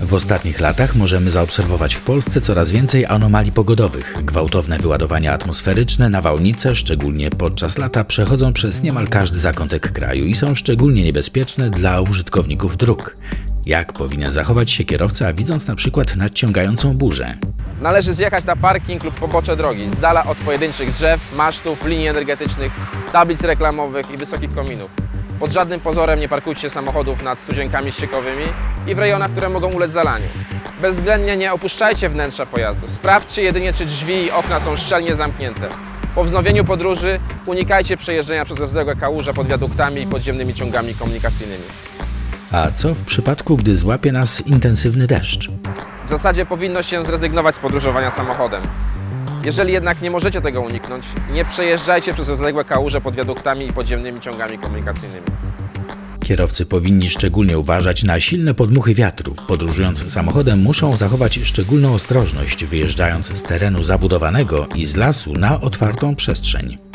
W ostatnich latach możemy zaobserwować w Polsce coraz więcej anomalii pogodowych. Gwałtowne wyładowania atmosferyczne, nawałnice, szczególnie podczas lata, przechodzą przez niemal każdy zakątek kraju i są szczególnie niebezpieczne dla użytkowników dróg. Jak powinien zachować się kierowca, widząc na przykład nadciągającą burzę? Należy zjechać na parking lub pobocze drogi, z dala od pojedynczych drzew, masztów, linii energetycznych, tablic reklamowych i wysokich kominów. Pod żadnym pozorem nie parkujcie samochodów nad studzienkami ściekowymi i w rejonach, które mogą ulec zalaniu. Bezwzględnie nie opuszczajcie wnętrza pojazdu. Sprawdźcie jedynie, czy drzwi i okna są szczelnie zamknięte. Po wznowieniu podróży unikajcie przejeżdżenia przez rozległe kałuże pod wiaduktami i podziemnymi ciągami komunikacyjnymi. A co w przypadku, gdy złapie nas intensywny deszcz? W zasadzie powinno się zrezygnować z podróżowania samochodem. Jeżeli jednak nie możecie tego uniknąć, nie przejeżdżajcie przez rozległe kałuże pod wiaduktami i podziemnymi ciągami komunikacyjnymi. Kierowcy powinni szczególnie uważać na silne podmuchy wiatru. Podróżując samochodem muszą zachować szczególną ostrożność, wyjeżdżając z terenu zabudowanego i z lasu na otwartą przestrzeń.